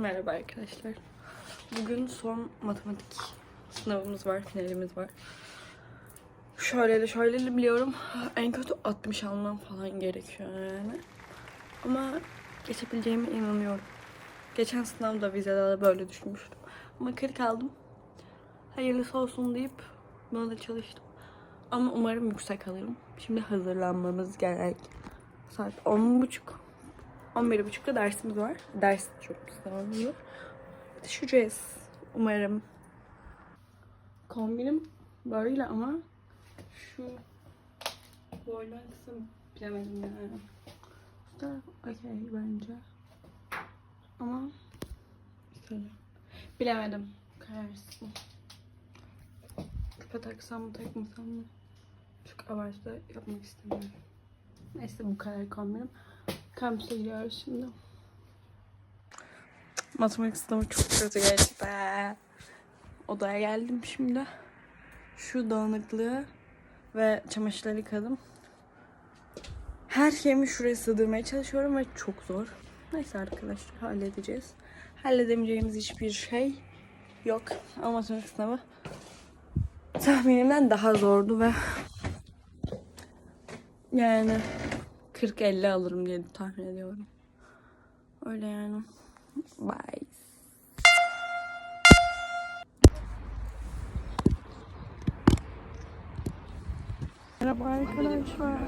Merhaba arkadaşlar. Bugün son matematik sınavımız var, finalimiz var. Şöyle de şöyle de biliyorum. En kötü 60 almam falan gerekiyor yani. Ama geçebileceğime inanıyorum. Geçen sınavda vizede de böyle düşünmüştüm. Ama 40 aldım. Hayırlısı olsun deyip buna da çalıştım. Ama umarım yüksek alırım. Şimdi hazırlanmamız gerek. Saat 10.30. 11.30'da dersimiz var. Ders çok sınavımız var. Düşeceğiz. Umarım. Kombinim böyle ama şu boylar kısım bilemedim yani. Da okey bence. Ama şöyle. Bilemedim. Kararsızım. Küpe taksam mı takmasam mı? Çok abartıda yapmak istemiyorum. Neyse bu kadar kombinim. Kampüse gidiyoruz şimdi. Matematik sınavı çok kötü geçti. Odaya geldim şimdi. Şu dağınıklığı ve çamaşırları yıkadım. Her şeyimi şuraya sığdırmaya çalışıyorum ve çok zor. Neyse arkadaşlar halledeceğiz. Halledemeyeceğimiz hiçbir şey yok. Ama matematik sınavı tahminimden daha zordu ve yani 40-50 alırım diye tahmin ediyorum. Öyle yani. Bye. Merhaba arkadaşlar.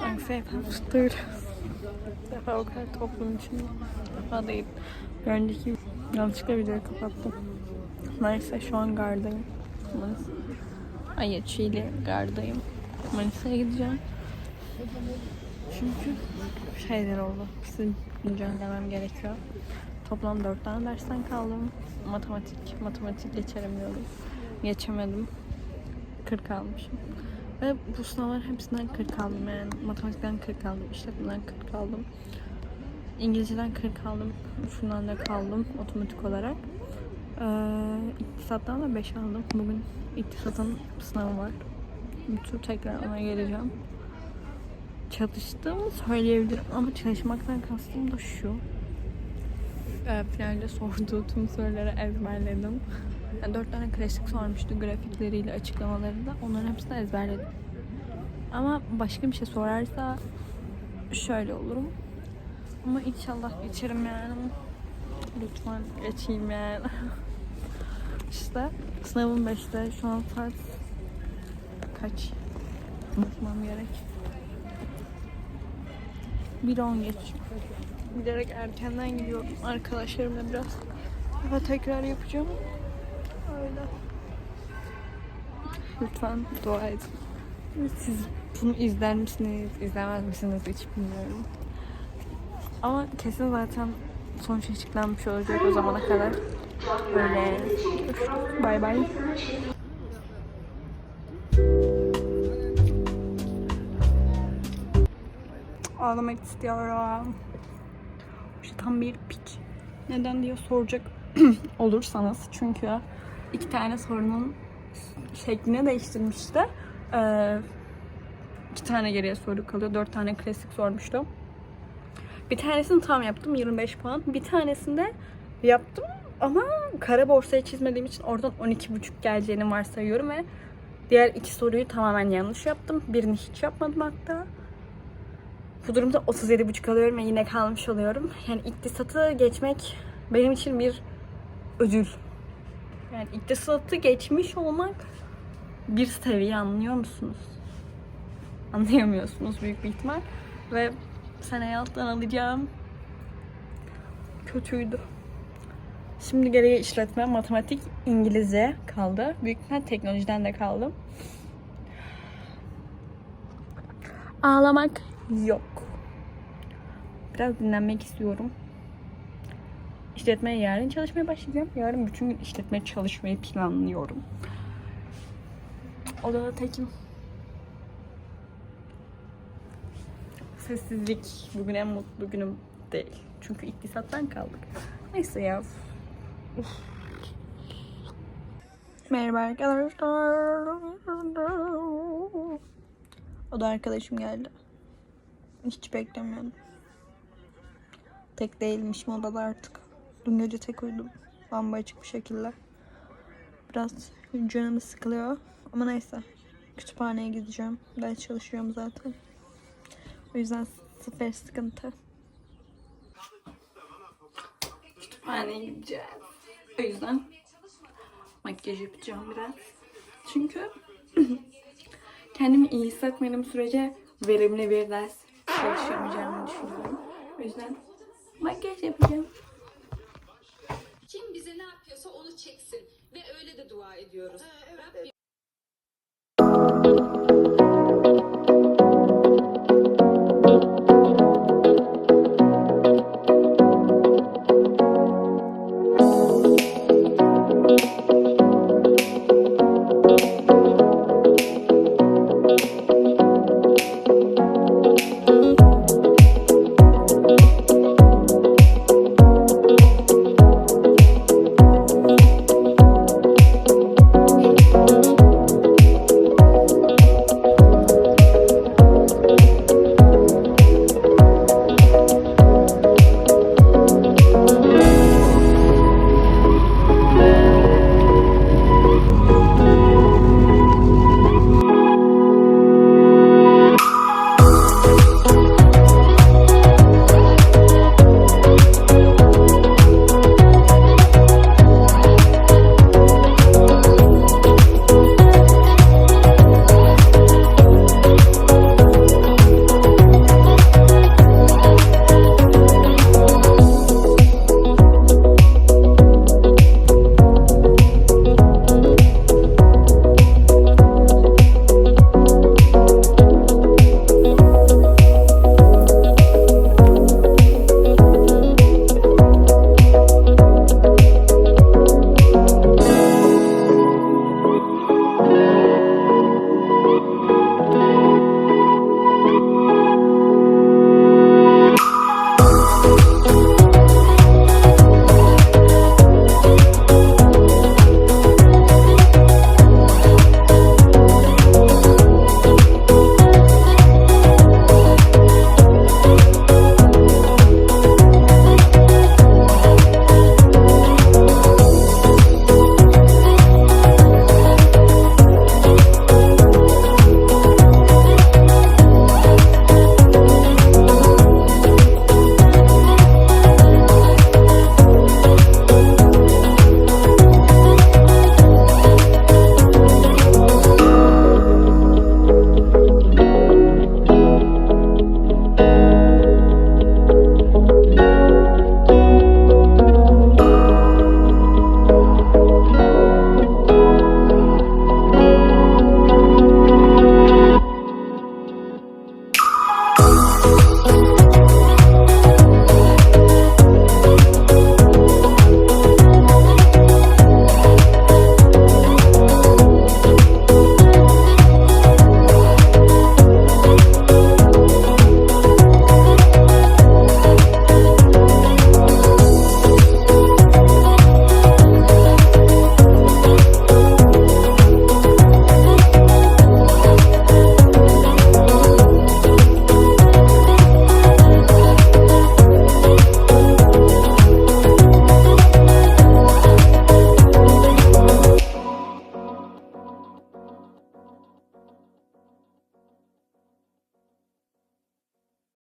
Ankara yapmıştır. Defa o kadar toplum için defa değil. Bir önceki yanlışlıkla videoyu kapattım. Neyse şu an gardayım. Manisa. Ay Çiğli gardayım. Manisa'ya gideceğim. Çünkü şeyler oldu. Size güncellemem gerekiyor. Toplam 4 tane dersten kaldım. Matematik, matematik geçerim diyordum. Geçemedim. 40 almışım. Ve bu sınavların hepsinden 40 aldım yani. Matematikten 40 aldım, işletmeden 40 aldım. İngilizceden 40 aldım. Şundan da kaldım otomatik olarak. Ee, iktisattan da 5 aldım. Bugün iktisatın sınavı var. Tur tekrar ona geleceğim. Çalıştığımı söyleyebilirim ama çalışmaktan kastım da şu. Ee, finalde sorduğu tüm soruları ezberledim. Yani dört tane klasik sormuştu grafikleriyle açıklamalarında. Onların hepsini ezberledim. Ama başka bir şey sorarsa şöyle olurum. Ama inşallah geçerim yani. Lütfen geçeyim yani. işte sınavım 5'te. Şu an saat kaç? Bakmam gerek. 1.10 geç. Bilerek erkenden gidiyorum. Arkadaşlarımla biraz daha tekrar yapacağım. Öyle. Lütfen dua edin. Siz bunu izler misiniz, izlemez misiniz hiç bilmiyorum. Ama kesin zaten sonuç açıklanmış olacak o zamana kadar. Öyle. Görüşürüz. Bay bay. Ağlamak istiyorum. İşte tam bir piç. Neden diye soracak olursanız. Çünkü iki tane sorunun şeklini değiştirmişti. Ee, iki tane geriye soru kalıyor. Dört tane klasik sormuştum. Bir tanesini tam yaptım 25 puan. Bir tanesinde yaptım ama kara borsayı çizmediğim için oradan 12,5 geleceğini varsayıyorum ve diğer iki soruyu tamamen yanlış yaptım. Birini hiç yapmadım hatta. Bu durumda 37,5 alıyorum ve yine kalmış oluyorum. Yani iktisatı geçmek benim için bir ödül. Yani iktisatı geçmiş olmak bir seviye anlıyor musunuz? Anlayamıyorsunuz büyük bir ihtimal. Ve seneye alttan alacağım. Kötüydü. Şimdi geriye işletme, matematik, İngilizce kaldı. Büyük ihtimal teknolojiden de kaldım. Ağlamak yok. Biraz dinlenmek istiyorum. İşletmeye yarın çalışmaya başlayacağım. Yarın bütün gün işletmeye çalışmayı planlıyorum. Odada tekim. Sessizlik bugün en mutlu günüm değil. Çünkü iktisattan kaldık. Neyse ya. Uf. Merhaba arkadaşlar. O da arkadaşım geldi. Hiç beklemiyordum. Tek değilmişim odada artık. Dün gece tek uyudum. Lamba açık bir şekilde. Biraz canımı sıkılıyor. Ama neyse. Kütüphaneye gideceğim. Ders çalışıyorum zaten. O yüzden sıfır sıkıntı. Kütüphaneye gideceğiz. O yüzden makyaj yapacağım biraz. Çünkü kendimi iyi hissetmediğim sürece verimli bir ders çalışamayacağımı düşünüyorum. O yüzden makyaj yapacağım. Kim bize ne yapıyorsa onu çeksin ve öyle de dua ediyoruz. Rabbim